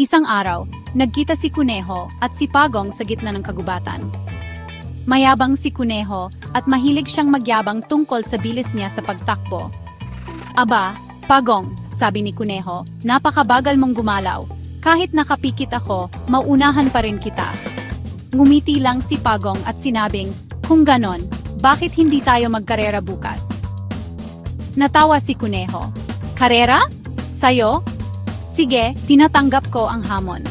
Isang araw, nagkita si Kuneho at si Pagong sa gitna ng kagubatan. Mayabang si Kuneho at mahilig siyang magyabang tungkol sa bilis niya sa pagtakbo. Aba, Pagong, sabi ni Kuneho, napakabagal mong gumalaw. Kahit nakapikit ako, maunahan pa rin kita. Ngumiti lang si Pagong at sinabing, kung ganon, bakit hindi tayo magkarera bukas? Natawa si Kuneho. Karera? Sayo? Sige, tinatanggap ko ang hamon.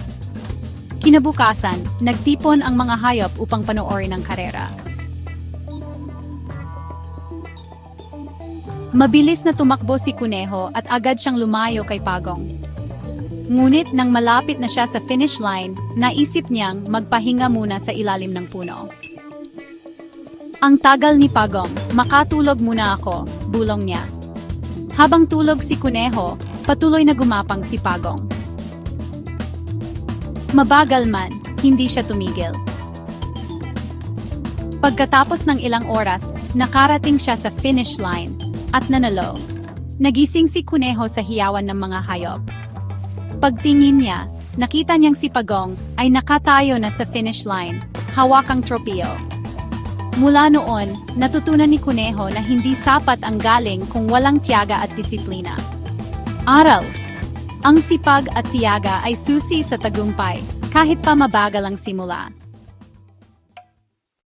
Kinabukasan, nagtipon ang mga hayop upang panoorin ang karera. Mabilis na tumakbo si Kuneho at agad siyang lumayo kay Pagong. Ngunit nang malapit na siya sa finish line, naisip niyang magpahinga muna sa ilalim ng puno. Ang tagal ni Pagong, makatulog muna ako, bulong niya. Habang tulog si Kuneho, patuloy na gumapang si Pagong. Mabagal man, hindi siya tumigil. Pagkatapos ng ilang oras, nakarating siya sa finish line at nanalo. Nagising si Kuneho sa hiyawan ng mga hayop. Pagtingin niya, nakita niyang si Pagong ay nakatayo na sa finish line, hawak ang tropeo. Mula noon, natutunan ni Kuneho na hindi sapat ang galing kung walang tiyaga at disiplina. Aral Ang sipag at tiyaga ay susi sa tagumpay, kahit pa mabagal ang simula.